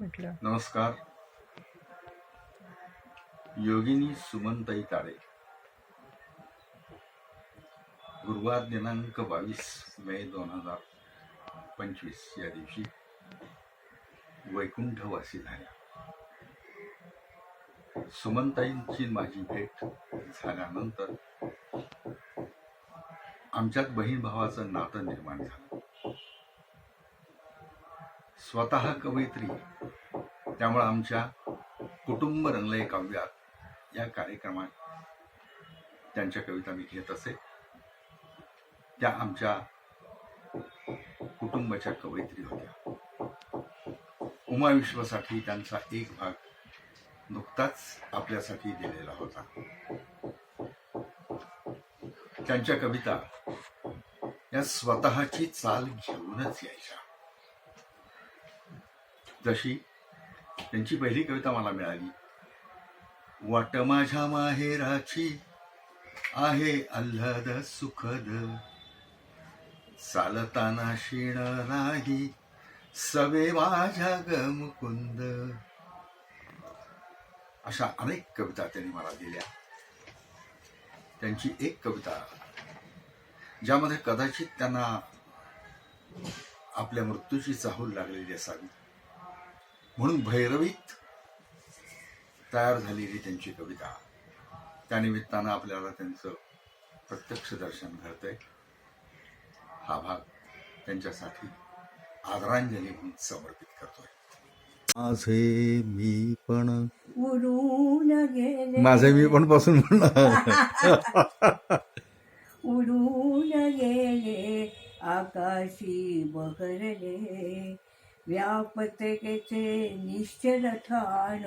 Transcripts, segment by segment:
म्हटलं. नमस्कार. योगिनी सुमनताई ताळे गुरुवार दिनांक बावीस मे दोन हजार पंचवीस या दिवशी वैकुंठवासी झाल्या. सुमनताईंची माझी भेट झाल्यानंतर आमच्यात बहीण भावाचं नातं निर्माण झालं. स्वतः कवयित्री. त्यामुळे आमच्या कुटुंब रंगलय काव्यात या कार्यक्रमात त्यांच्या कविता मी घेत असे. त्या आमच्या कुटुंबाच्या कवयित्री होत्या. उमाविश्वासाठी त्यांचा एक भाग नुकताच आपल्यासाठी दिलेला होता. त्यांच्या कविता या स्वतःची चाल घेऊनच यायच्या. जशी त्यांची पहिली कविता मला मिळाली. वाट माझ्या माहेराची आहे आल्हाद सुखद. चालताना शिण नाही सवे माझ्या गमकुंद. अशा अनेक कविता त्यांनी मला दिल्या. त्यांची एक कविता ज्यामध्ये कदाचित त्यांना आपल्या मृत्यूची चाहूल लागलेली असावी. म्हणून भैरवीत तयार झालेली त्यांची कविता. त्यानिमित्तानं आपल्याला त्यांचं प्रत्यक्ष दर्शन घडतंय. हा भाग त्यांच्यासाठी आदरांजली म्हणून समर्पित करतोय. माझे मी पण उडून गेले. माझे मी पण पासून म्हणणार. उडून गेले आकाशी बहरले. व्यापतेचे निश्चल ठाण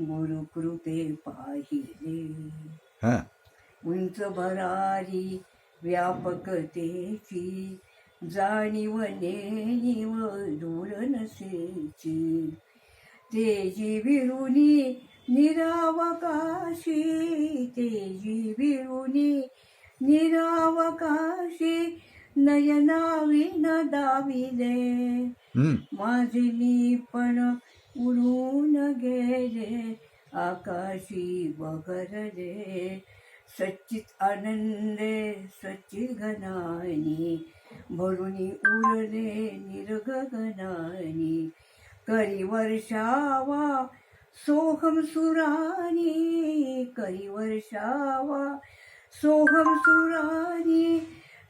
गुरुकृपे पाहिले. हा. उंच भरारी व्यापकतेची जाणीव नेणीव दूर नसेची. तेजी विरुनी निरावकाशी तेजी विरुनी निरावकाशी नयनाविन दाविले. माझे मी पण उडून गेले आकाशी बगरले सच्चित आनंदे सच्चित घनानी भरुनी उरले निर्गगनानी करी वर्षावा सोहम सुरानी. करी वर्षावा सोहम सुरानी.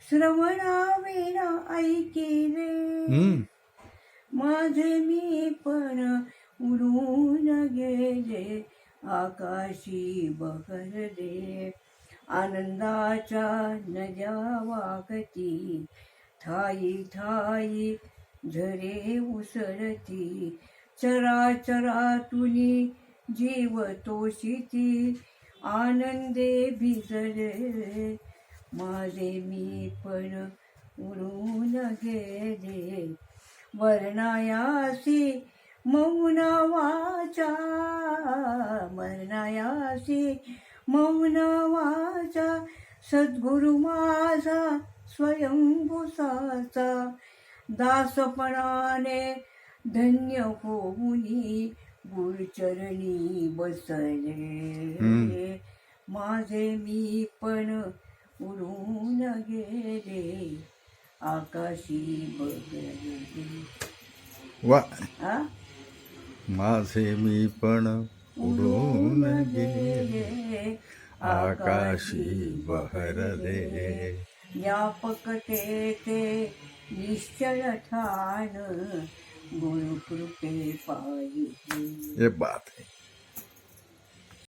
श्रवणाविना ऐकिले. हम्म. माझे मी पण उडून गेले आकाशी बहरले. आनंदाच्या नद्या वागती ठाई ठाई झरे उसळती. चराचरातुनी जीव तोशिती आनंदे भिजले. माझे मी पण उडून गेले. वर्णायासी मौन वाचा वर्णायासी मौन वाचा सद्गुरु माझा स्वयंभूसाचा दासपणाने धन्य होऊनी गुरुचरणी बसले. माझे मी पण उडून गेले आकाशी वा. आ? माझे मी पण उडून गेले आकाशी बहरले. व्यापकतेचे निश्चल ठाण गुरुकृपे पाहिजे बात है